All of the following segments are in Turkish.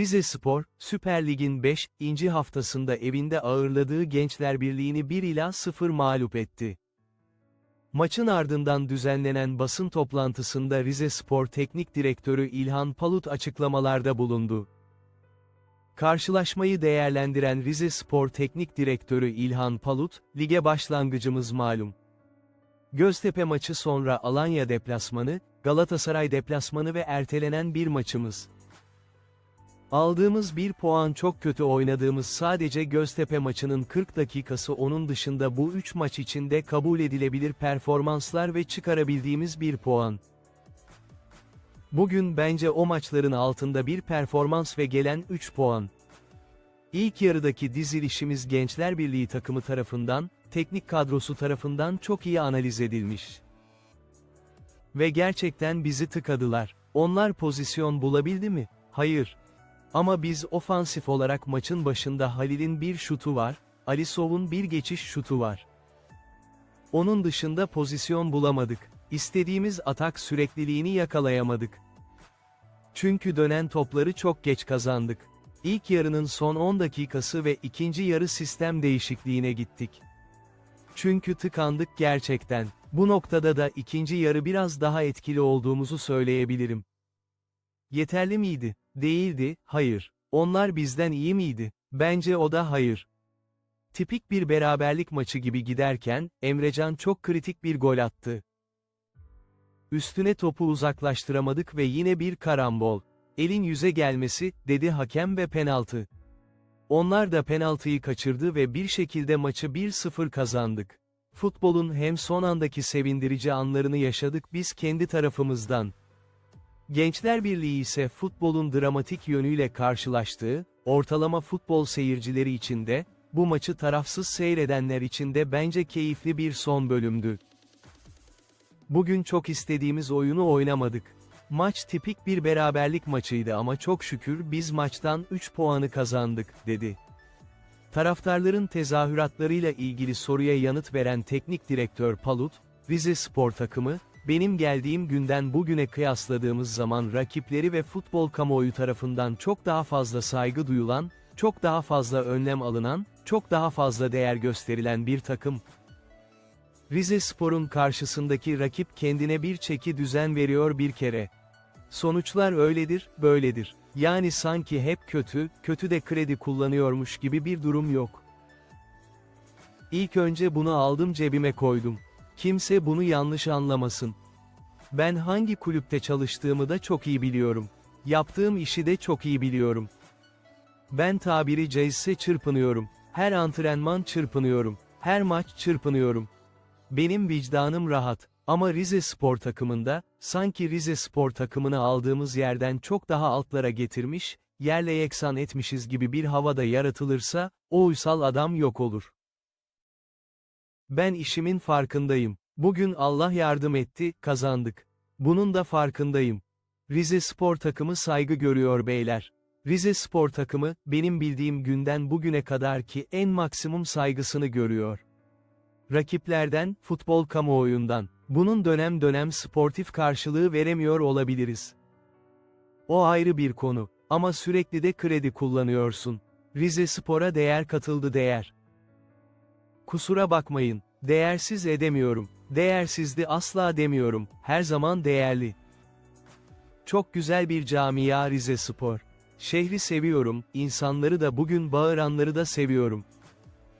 Rize Spor, Süper Lig'in 5. inci haftasında evinde ağırladığı Gençler Birliği'ni 1 ila 0 mağlup etti. Maçın ardından düzenlenen basın toplantısında Rize Spor Teknik Direktörü İlhan Palut açıklamalarda bulundu. Karşılaşmayı değerlendiren Rize Spor Teknik Direktörü İlhan Palut, lige başlangıcımız malum. Göztepe maçı sonra Alanya deplasmanı, Galatasaray deplasmanı ve ertelenen bir maçımız. Aldığımız bir puan çok kötü oynadığımız sadece Göztepe maçının 40 dakikası onun dışında bu 3 maç içinde kabul edilebilir performanslar ve çıkarabildiğimiz bir puan. Bugün bence o maçların altında bir performans ve gelen 3 puan. İlk yarıdaki dizilişimiz Gençler Birliği takımı tarafından, teknik kadrosu tarafından çok iyi analiz edilmiş. Ve gerçekten bizi tıkadılar. Onlar pozisyon bulabildi mi? Hayır. Ama biz ofansif olarak maçın başında Halil'in bir şutu var, Alisov'un bir geçiş şutu var. Onun dışında pozisyon bulamadık. İstediğimiz atak sürekliliğini yakalayamadık. Çünkü dönen topları çok geç kazandık. İlk yarının son 10 dakikası ve ikinci yarı sistem değişikliğine gittik. Çünkü tıkandık gerçekten. Bu noktada da ikinci yarı biraz daha etkili olduğumuzu söyleyebilirim. Yeterli miydi? Değildi, hayır. Onlar bizden iyi miydi? Bence o da hayır. Tipik bir beraberlik maçı gibi giderken, Emrecan çok kritik bir gol attı. Üstüne topu uzaklaştıramadık ve yine bir karambol. Elin yüze gelmesi, dedi hakem ve penaltı. Onlar da penaltıyı kaçırdı ve bir şekilde maçı 1-0 kazandık. Futbolun hem son andaki sevindirici anlarını yaşadık biz kendi tarafımızdan. Gençler Birliği ise futbolun dramatik yönüyle karşılaştığı, ortalama futbol seyircileri için de, bu maçı tarafsız seyredenler için de bence keyifli bir son bölümdü. Bugün çok istediğimiz oyunu oynamadık. Maç tipik bir beraberlik maçıydı ama çok şükür biz maçtan 3 puanı kazandık, dedi. Taraftarların tezahüratlarıyla ilgili soruya yanıt veren teknik direktör Palut, Rize Spor takımı, benim geldiğim günden bugüne kıyasladığımız zaman rakipleri ve futbol kamuoyu tarafından çok daha fazla saygı duyulan, çok daha fazla önlem alınan, çok daha fazla değer gösterilen bir takım. Rize Spor'un karşısındaki rakip kendine bir çeki düzen veriyor bir kere. Sonuçlar öyledir, böyledir. Yani sanki hep kötü, kötü de kredi kullanıyormuş gibi bir durum yok. İlk önce bunu aldım cebime koydum. Kimse bunu yanlış anlamasın. Ben hangi kulüpte çalıştığımı da çok iyi biliyorum. Yaptığım işi de çok iyi biliyorum. Ben tabiri caizse çırpınıyorum. Her antrenman çırpınıyorum. Her maç çırpınıyorum. Benim vicdanım rahat. Ama Rize Spor takımında, sanki Rize Spor takımını aldığımız yerden çok daha altlara getirmiş, yerle yeksan etmişiz gibi bir havada yaratılırsa, o uysal adam yok olur. Ben işimin farkındayım. Bugün Allah yardım etti, kazandık. Bunun da farkındayım. Rize Spor takımı saygı görüyor beyler. Rize Spor takımı, benim bildiğim günden bugüne kadar ki en maksimum saygısını görüyor. Rakiplerden, futbol kamuoyundan, bunun dönem dönem sportif karşılığı veremiyor olabiliriz. O ayrı bir konu, ama sürekli de kredi kullanıyorsun. Rize Spor'a değer katıldı değer. Kusura bakmayın, değersiz edemiyorum. Değersizdi asla demiyorum, her zaman değerli. Çok güzel bir camia Rize Spor. Şehri seviyorum, insanları da bugün bağıranları da seviyorum.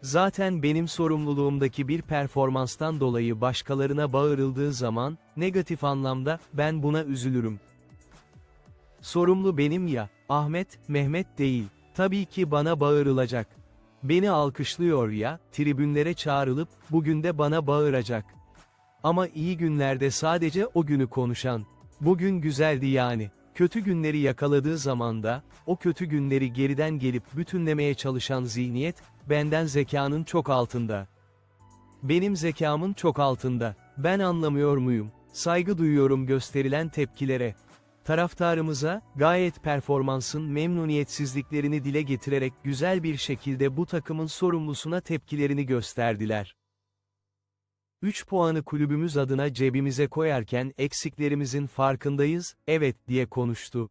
Zaten benim sorumluluğumdaki bir performanstan dolayı başkalarına bağırıldığı zaman, negatif anlamda, ben buna üzülürüm. Sorumlu benim ya, Ahmet, Mehmet değil. Tabii ki bana bağırılacak. Beni alkışlıyor ya, tribünlere çağrılıp, bugün de bana bağıracak. Ama iyi günlerde sadece o günü konuşan. Bugün güzeldi yani. Kötü günleri yakaladığı zaman da, o kötü günleri geriden gelip bütünlemeye çalışan zihniyet, benden zekanın çok altında. Benim zekamın çok altında. Ben anlamıyor muyum? Saygı duyuyorum gösterilen tepkilere. Taraftarımıza, gayet performansın memnuniyetsizliklerini dile getirerek güzel bir şekilde bu takımın sorumlusuna tepkilerini gösterdiler. 3 puanı kulübümüz adına cebimize koyarken eksiklerimizin farkındayız, evet diye konuştu.